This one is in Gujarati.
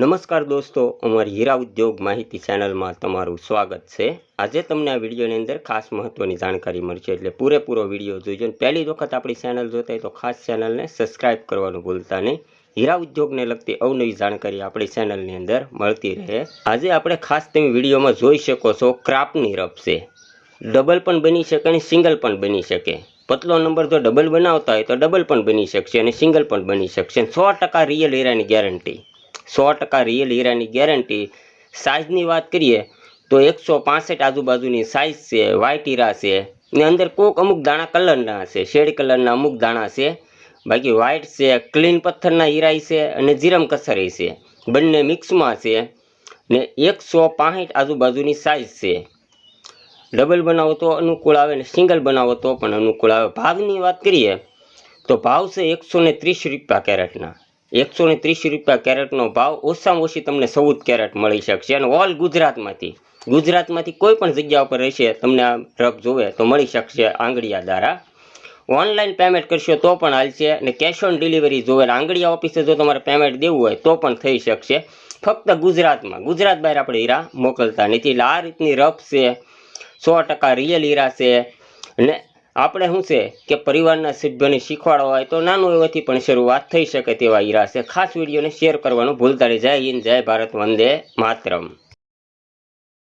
નમસ્કાર દોસ્તો, અમારી હીરા ઉદ્યોગ માહિતી ચેનલમાં તમારું સ્વાગત છે. આજે તમને આ વિડીયોની અંદર ખાસ મહત્ત્વની જાણકારી મળશે, એટલે પૂરેપૂરો વીડિયો જોઈજો અને પહેલી વખત આપણી ચેનલ જોતા તો ખાસ ચેનલને સબસ્ક્રાઇબ કરવાનું ભૂલતા નહીં. હીરા ઉદ્યોગને લગતી અવનવી જાણકારી આપણી ચેનલની અંદર મળતી રહે. આજે આપણે ખાસ તમે વિડીયોમાં જોઈ શકો છો ક્રાફ્ટની રફ છે. ડબલ પણ બની શકે અને સિંગલ પણ બની શકે. પતલો નંબર જો ડબલ બનાવતા હોય તો ડબલ પણ બની શકશે અને સિંગલ પણ બની શકશે. સો ટકા રિયલ હીરાની ગેરંટી. સો ટકા રિયલ હીરાની ગેરંટી સાઇઝની વાત કરીએ, તો એકસો પાસઠ આજુબાજુની સાઇઝ છે વ્હાઇટ હીરા છે. ને અંદર કોક અમુક દાણા કલરના છે શેડ કલરના અમુક દાણા છે બાકી વ્હાઇટ છે ક્લીન પથ્થરના હીરા છે અને જીરમ કસરી છે. બંને મિક્સમાં છે ને એકસો પાસઠ આજુબાજુની સાઇઝ છે. ડબલ બનાવો તો અનુકૂળ આવે ને સિંગલ બનાવો તો પણ અનુકૂળ આવે. ભાવની વાત કરીએ, તો ભાવ છે એકસો ને ત્રીસ રૂપિયા કેરેટના. એકસો ને ત્રીસ રૂપિયા કેરેટનો ભાવ ઓછામાં ઓછી તમને ચૌદ કેરેટ મળી શકશે અને ઓલ ગુજરાતમાંથી ગુજરાતમાંથી કોઈ પણ જગ્યા ઉપર રહેશે, તમને આ રબ જોવે તો મળી શકશે આંગળીયા દ્વારા. ઓનલાઈન પેમેન્ટ કરશો તો પણ હાલશે અને કેશ ઓન ડિલિવરી જોવે આંગળીયા ઓફિસે જો તમારે પેમેન્ટ દેવું હોય તો પણ થઈ શકશે. ફક્ત ગુજરાતમાં, ગુજરાત બહાર આપણે હીરા મોકલતા નથી. એટલે આ રીતની રફ છે, સો ટકા રિયલ હીરા છે અને આપણે શું છે કે પરિવારના સભ્યોને શીખવાડવા હોય તો નાનું એવાથી પણ શરૂઆત થઈ શકે તેવા ઈરા છે ખાસ વિડીયોને શેર કરવાનું ભૂલતા જય હિન્દ, જય ભારત, વંદે માતરમ.